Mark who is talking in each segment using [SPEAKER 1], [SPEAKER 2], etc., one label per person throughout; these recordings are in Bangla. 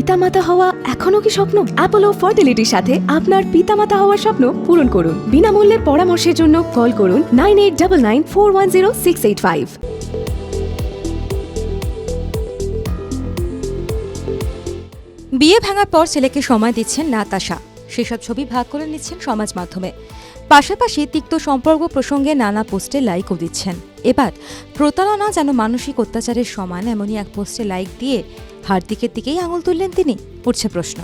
[SPEAKER 1] পিতামাতা হওয়া এখনও কি স্বপ্ন? অ্যাপোলো ফার্টিলিটির সাথে আপনার পিতামাতা হওয়ার স্বপ্ন পূরণ করুন। বিনামূল্যে পরামর্শের জন্য কল করুন nine eight double nine four one zero six eight five.
[SPEAKER 2] বিয়ে ভাঙার পর ছেলেকে সময় দিচ্ছেন নাতাশা। সেসব ছবি ভাগ করে নিচ্ছেন সমাজ মাধ্যমে। পাশাপাশি তিক্ত সম্পর্ক প্রসঙ্গে নানা পোস্টে লাইকও দিচ্ছেন। এবার প্রতারণা যেন মানসিক অত্যাচারের সমান, এমনই এক পোস্টে লাইক দিয়ে হার্দিকের দিকেই আঙুল তুললেন তিনি, উঠছে প্রশ্ন।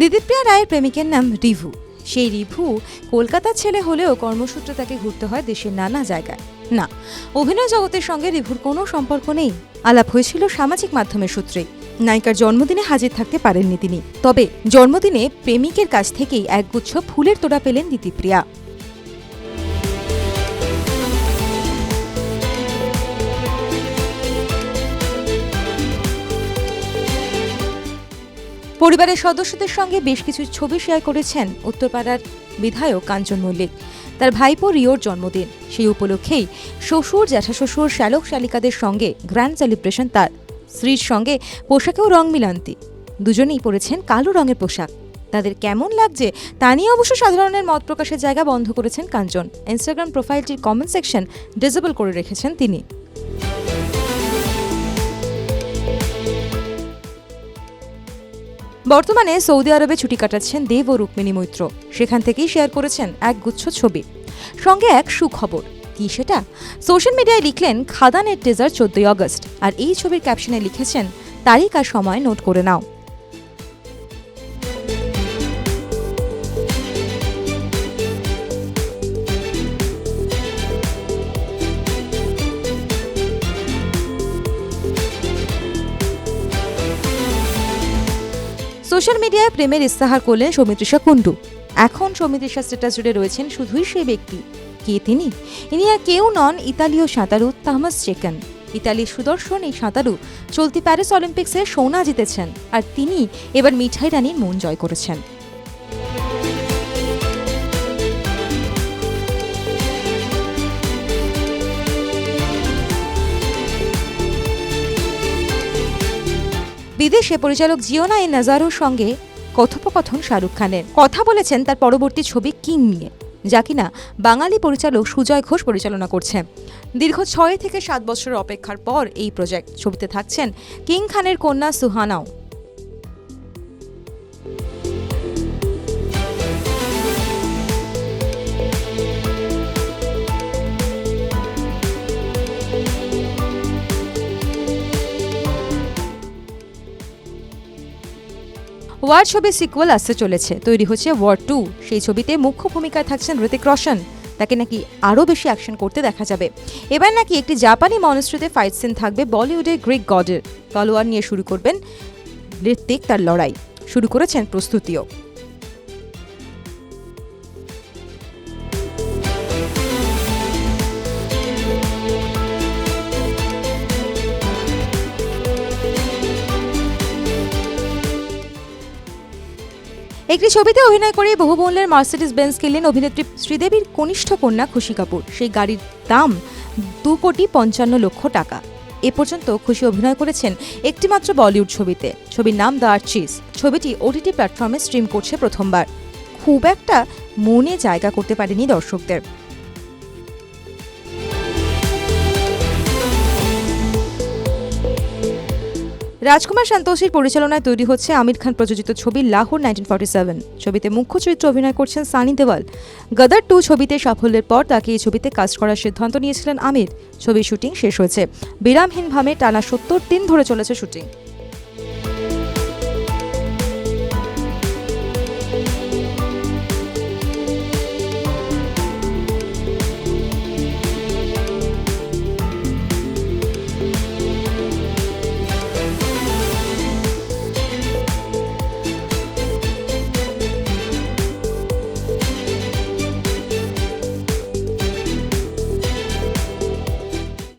[SPEAKER 2] দিদিপ্রিয়া রায়ের প্রেমিকের নাম রিভু। সেই রিভু কলকাতার ছেলে হলেও কর্মসূত্রে তাকে ঘুরতে হয় দেশের নানা জায়গায়। না, অভিনয় জগতের সঙ্গে রিভুর কোনো সম্পর্ক নেই। আলাপ হয়েছিল সামাজিক মাধ্যমের সূত্রে। নায়িকার জন্মদিনে হাজির থাকতে পারেননি তিনি। তবে জন্মদিনে প্রেমিকের কাছ থেকেই একগুচ্ছ ফুলের তোড়া পেলেন দিদিপ্রিয়া পরিবারের সদস্যদের সঙ্গে বেশ কিছু ছবি শেয়ার করেছেন উত্তরপাড়ার বিধায়ক কাঞ্চন মল্লিক। তার ভাইপো রিওর জন্মদিন। সেই উপলক্ষেই শ্বশুর, জ্যাঠাশ্বশুর, শ্যালক শালিকাদের সঙ্গে গ্র্যান্ড সেলিব্রেশন তার। স্ত্রীর সঙ্গে পোশাকেও রং মিলান্তি। দুজনেই পরেছেন কালো রঙের পোশাক। তাদের কেমন লাগছে তা নিয়ে অবশ্য সাধারণের মত প্রকাশের জায়গা বন্ধ করেছেন কাঞ্চন। ইনস্টাগ্রাম প্রোফাইলটির কমেন্ট সেকশন ডিসেবল করে রেখেছেন তিনি। বর্তমানে সৌদি আরবে ছুটি কাটাচ্ছেন দেব ও রুক্মিণী মৈত্র। সেখান থেকেই শেয়ার করেছেন এক গুচ্ছ ছবি। সঙ্গে এক সুখবর। কি সেটা? সোশ্যাল মিডিয়ায় লিখলেন, খাদানের টেজার চোদ্দই অগস্ট আর এই ছবির ক্যাপশনে লিখেছেন, তারিখ আর সময় নোট করে নাও। সোশ্যাল মিডিয়ায় প্রেমের ইস্তাহার করলেন সৌমিত্রিষা কুণ্ডু। এখন সৌমিত্রিষা স্ট্যাটাস জুড়ে রয়েছেন শুধুই সেই ব্যক্তি। কে তিনি? ইনি আর কেউ নন ইতালীয় সাঁতারু তামাস চেকান। ইতালির সুদর্শন এই সাঁতারু চলতি প্যারিস অলিম্পিক্সে সোনা জিতেছেন। আর তিনি এবার মিঠাই রানীর মন জয় করেছেন। বিদেশে পরিচালক জিওনা এ নাজারোর সঙ্গে কথোপকথন শাহরুখ খানের। কথা বলেছেন তার পরবর্তী ছবি কিং নিয়ে, যা কিনা বাঙালি পরিচালক সুজয় ঘোষ পরিচালনা করছে। দীর্ঘ ছয় থেকে সাত বছরের অপেক্ষার পর এই প্রজেক্ট ছবিতে থাকছেন কিং খানের কন্যা সুহানাও। ওয়ার ছবির সিকুয়েল আসতে চলেছে। তৈরি হচ্ছে ওয়ার টু সেই ছবিতে মুখ্য ভূমিকায় থাকছেন হৃতিক রোশন। তাকে নাকি আরও বেশি অ্যাকশন করতে দেখা যাবে। এবার নাকি একটি জাপানি মনস্ট্রিতে ফাইট সিন থাকবে বলিউডের গ্রিক গডের তলোয়ার নিয়ে শুরু করবেন ঋত্বিক তার লড়াই। শুরু করেছেন প্রস্তুতিও। একটি ছবিতে অভিনয় করে বহুমূল্যের মার্সিডিস বেঞ্জ কিনলেন অভিনেত্রী শ্রীদেবীর কনিষ্ঠ কন্যা খুশি কাপুর। সেই গাড়ির দাম দু কোটি পঞ্চান্ন লক্ষ টাকা। এ পর্যন্ত খুশি অভিনয় করেছেন একটিমাত্র বলিউড ছবিতে। ছবির নাম দ্য আর্চিস। ছবিটি ওটিটি প্ল্যাটফর্মে স্ট্রিম করছে প্রথমবার। খুব একটা মনে জায়গা করতে পারেনি দর্শকদের। রাজকুমার সন্তোষীর পরিচালনায় তৈরি হচ্ছে আমির খান প্রযোজিত ছবি লাহোর নাইনটিন ফর্টি সেভেন। ছবিতে মুখ্য চরিত্রে অভিনয় করছেন সানি দেওয়াল। গদার টু ছবিতে সাফল্যের পর তাকে এই ছবিতে কাজ করার সিদ্ধান্ত নিয়েছিলেন আমির। ছবির শুটিং শেষ হয়েছে। বিরামহীন বিরামহীনভাবে টানা সত্তর দিন ধরে চলেছে শুটিং।